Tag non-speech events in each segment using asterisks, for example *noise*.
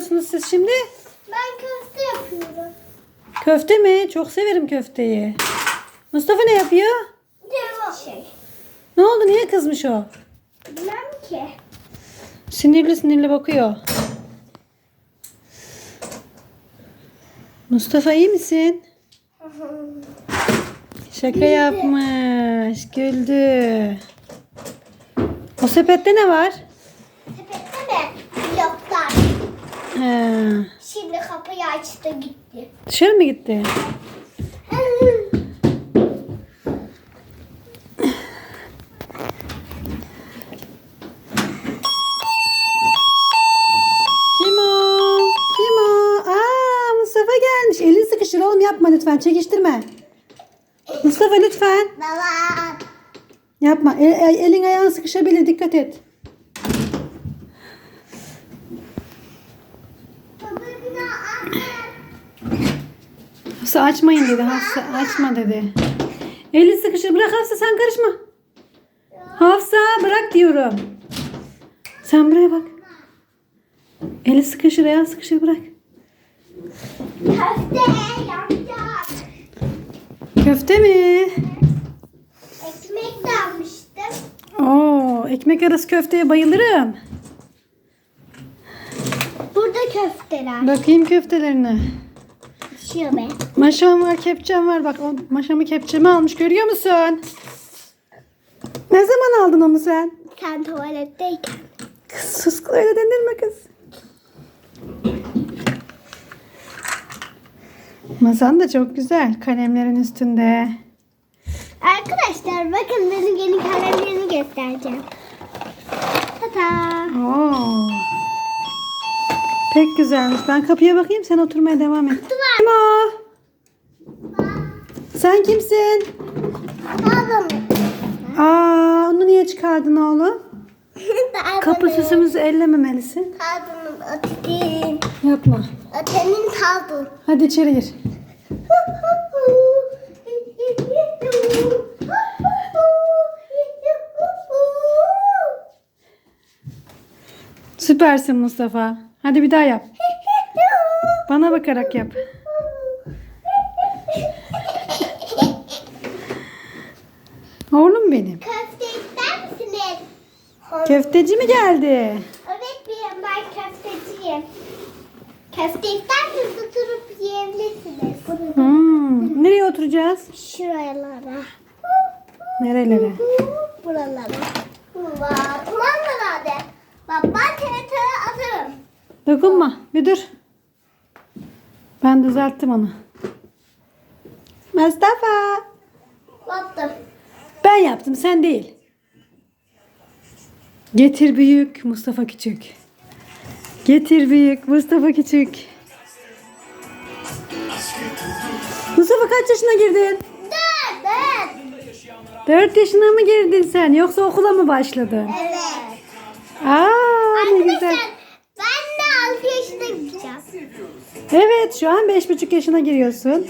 yapıyorsunuz siz şimdi? Ben köfte yapıyorum. Köfte mi? Çok severim köfteyi. Mustafa ne yapıyor? Devam. Şey. Ne oldu? Niye kızmış o? Bilmem ki. Sinirli sinirli bakıyor. Mustafa iyi misin? *laughs* Şaka yapmış. Güldü. O sepette ne var? Sepette mi? Bloklar. He. Şimdi kapıyı açtı gitti. Dışarı mı gitti? Sıkışır oğlum yapma lütfen. Çekiştirme. Mustafa lütfen. Baba. Yapma. El, el- elin ayağın sıkışabilir. Dikkat et. Baba bir daha anne. Hafsa açmayın dedi. Hafsa açma dedi. Elin sıkışır. Bırak Hafsa sen karışma. Hafsa bırak diyorum. Sen buraya bak. Eli sıkışır, ayağı sıkışır bırak. Köfte yapacağım. Köfte mi? Ekmek de almıştım. Oo, ekmek arası köfteye bayılırım. Köfteler. Bakayım köftelerine. Şu be. Maşam var, kepçem var. Bak o maşamı kepçemi almış görüyor musun? Ne zaman aldın onu sen? Sen tuvaletteyken. Kız sus öyle denir mi kız? Masan da çok güzel. Kalemlerin üstünde. Arkadaşlar bakın benim yeni kalemlerimi göstereceğim. Pek güzelmiş. Ben kapıya bakayım sen oturmaya devam et. Kim o? Sen kimsin? Aldım. Aa, onu niye çıkardın oğlum? *laughs* Kapı süsümüzü ellememelisin. Tadının ötenin. Yapma. Ötenin tadı. Hadi içeri gir. Süpersin Mustafa. Hadi bir daha yap. Bana bakarak yap. Oğlum benim. Köfte ister misiniz? Köfteci mi geldi? Evet benim ben köfteciyim. Köfte isterseniz oturup yiyebilirsiniz. Hmm, Nereye oturacağız? Şuralara. Nerelere? Buralara. Bak, kumanda nerede? Bak ben TRT'ye atarım. Dokunma. Bir dur. Ben düzelttim onu. Mustafa. Baktım. Ben yaptım sen değil. Getir büyük Mustafa Küçük. Getir büyük Mustafa Küçük. Mustafa kaç yaşına girdin? Dört, dört. 4 yaşına mı girdin sen yoksa okula mı başladın? Evet. Aa ne güzel. Arkadaşlar ben de 6 yaşına gideceğim. Evet şu an 5,5 yaşına giriyorsun.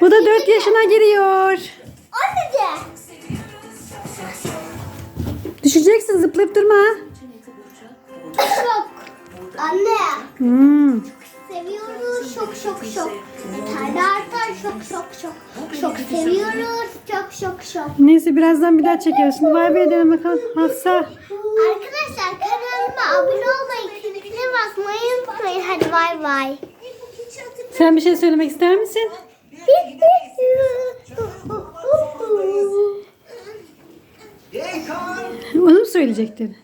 Bu da 4 yaşına giriyor. Anneciğim. Düşeceksin zıplayıp durma. Şok. Anne. Hmm. Seviyoruz şok şok şok. Yeterli artar şok şok şok. Şok seviyoruz şok şok şok. Neyse birazdan bir daha çekiyoruz. Şimdi bay bay edelim bakalım. Hafsa. Arkadaşlar kanalıma abone olmayı, zile basmayı unutmayın. Hadi bay bay. Sen bir şey söylemek ister misin? Onu mu söyleyecektin?